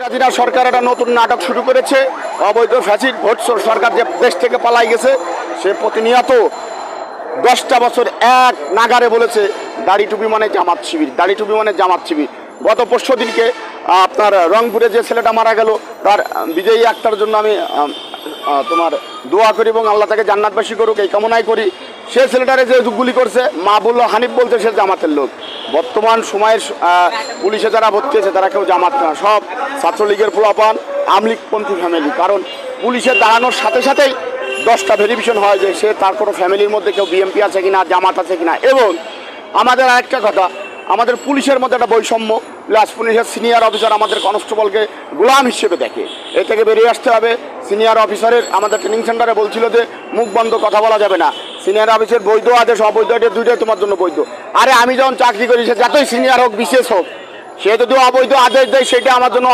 হাসিনা সরকার একটা নতুন নাটক শুরু করেছে। অবৈধ ফ্যাসিড ভোট সরকার যে দেশ থেকে পালাই গেছে, সে প্রতিনিয়ত দশটা বছর এক নাগারে বলেছে, দাড়ি টুপি মানে জামাত শিবির, দাড়ি টুপি মানে জামাত শিবির। গত পরশু দিনকে আপনার রংপুরে যে ছেলেটা মারা গেল, তার বিজয়ী আক্তার জন্য আমি তোমার দোয়া করি এবং আল্লাহ তাকে জান্নাতবাসী করুক, এই কামনাই করি। সে ছেলেটারে যে গুলি করছে, মা বলল, হানিফ বলছে, সে জামাতের লোক। বর্তমান সময়ের পুলিশে যারা ভর্তি হয়েছে, তারা কেউ জামাত না। সব ছাত্রলীগের পোলাপান, আমলিকপন্থী ফ্যামিলি কারণ পুলিশে দাঁড়ানোর সাথে সাথেই দশটা ভেরিফিকেশন হয় যে সে তার কোনো ফ্যামিলির মধ্যে কেউ বিএমপি আছে কিনা, জামাত আছে কিনা। এবং আমাদের আরেকটা কথা, আমাদের পুলিশের মধ্যে একটা বৈষম্য। প্লাস পুলিশের সিনিয়র অফিসার আমাদের কনস্টেবলকে গোলাম হিসেবে দেখে। এ থেকে বেরিয়ে আসতে হবে। সিনিয়র অফিসারের আমাদের ট্রেনিং সেন্টারে বলছিল যে, মুখ বন্ধ, কথা বলা যাবে না। সিনিয়র অফিসের বৈধ আদেশ, অবৈধ আদেশ দুইটাই তোমার জন্য বৈধ। আরে আমি যখন চাকরি করি, সে যতই সিনিয়র হোক, বিশেষ হোক, সে যদি অবৈধ আদেশ দেয়, সেটা আমার জন্য